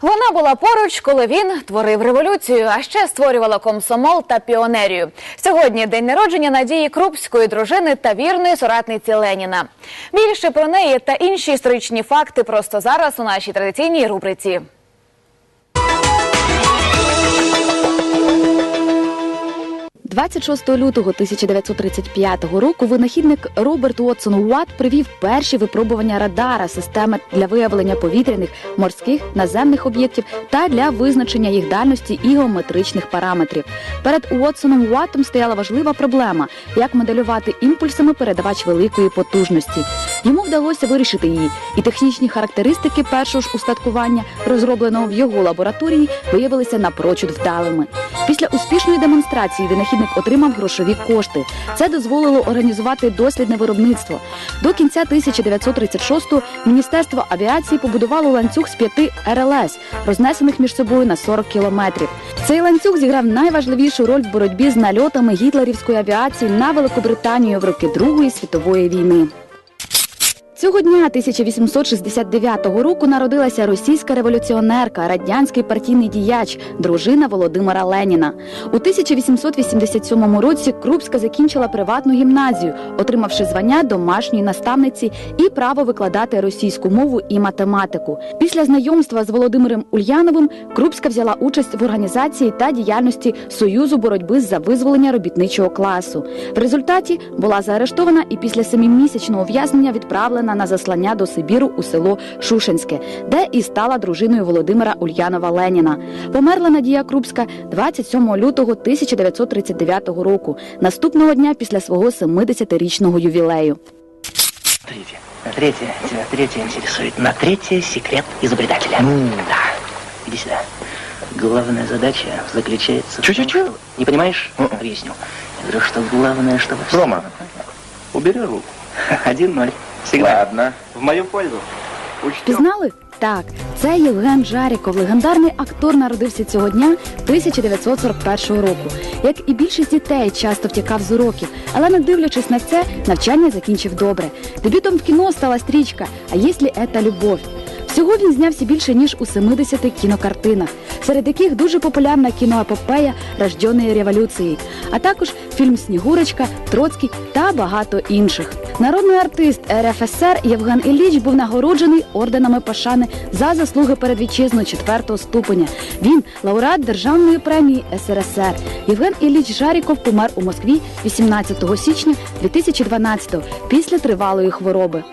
Вона була поруч, коли він творив революцію, а ще створювала комсомол та піонерію. Сьогодні день народження Надії Крупської, дружини та вірної соратниці Леніна. Більше про неї та інші історичні факти просто зараз у нашій традиційній рубриці. – 26 лютого 1935 року винахідник Роберт Уотсон Уатт привів перші випробування радара системи для виявлення повітряних, морських, наземних об'єктів та для визначення їх дальності і геометричних параметрів. Перед Уотсоном Уаттом стояла важлива проблема: як моделювати імпульсами передавач великої потужності. Йому вдалося вирішити її, і технічні характеристики першого ж устаткування, розробленого в його лабораторії, виявилися напрочуд вдалими. Після успішної демонстрації винахідник отримав грошові кошти. Це дозволило організувати дослідне виробництво. До кінця 1936-го Міністерство авіації побудувало ланцюг з п'яти РЛС, рознесених між собою на 40 кілометрів. Цей ланцюг зіграв найважливішу роль в боротьбі з нальотами гітлерівської авіації на Великобританію в роки Другої світової війни. Цього дня 1869 року народилася російська революціонерка, радянський партійний діяч, дружина Володимира Леніна. У 1887 році Крупська закінчила приватну гімназію, отримавши звання домашньої наставниці і право викладати російську мову і математику. Після знайомства з Володимиром Ульяновим Крупська взяла участь в організації та діяльності Союзу боротьби за визволення робітничого класу. В результаті була заарештована і після семимісячного ув'язнення відправлена на заслання до Сибіру у село Шушенське, де і стала дружиною Володимира Ульянова Леніна. Померла Надія Крупська 27 лютого 1939 року, наступного дня після свого 70-річного ювілею. Третье. На третье. Тебя третье интересует. На третье секрет изобретателя. Да. Иди сюда. Главная задача заключается... в том, Чё-чё-чё? чтобы- Не понимаешь? Мгм. Объясню. Я говорю, что главное, чтобы... всё- Рома, убери руку. Один ноль. Всегда. Ладно. В мою пользу. Учтем. Пізнали? Так, це Євген Жаріков, легендарний актор, народився цього дня 1941 року. Як і більшість дітей, часто втікав з уроків, але не дивлячись на це, навчання закінчив добре. Дебютом в кіно стала стрічка А якщо це любов. Всього він знявся більше ніж у 70 кінокартинах, серед яких дуже популярна кіноепопея Рожденої революції, а також фільм Снігурочка, Троцький та багато інших. Народний артист РФСР Євген Ілліч був нагороджений орденами Пашани за заслуги перед вітчизною четвертого ступеня. Він лауреат Державної премії СРСР. Євген Ілліч Жаріков помер у Москві 18 січня 2012 після тривалої хвороби.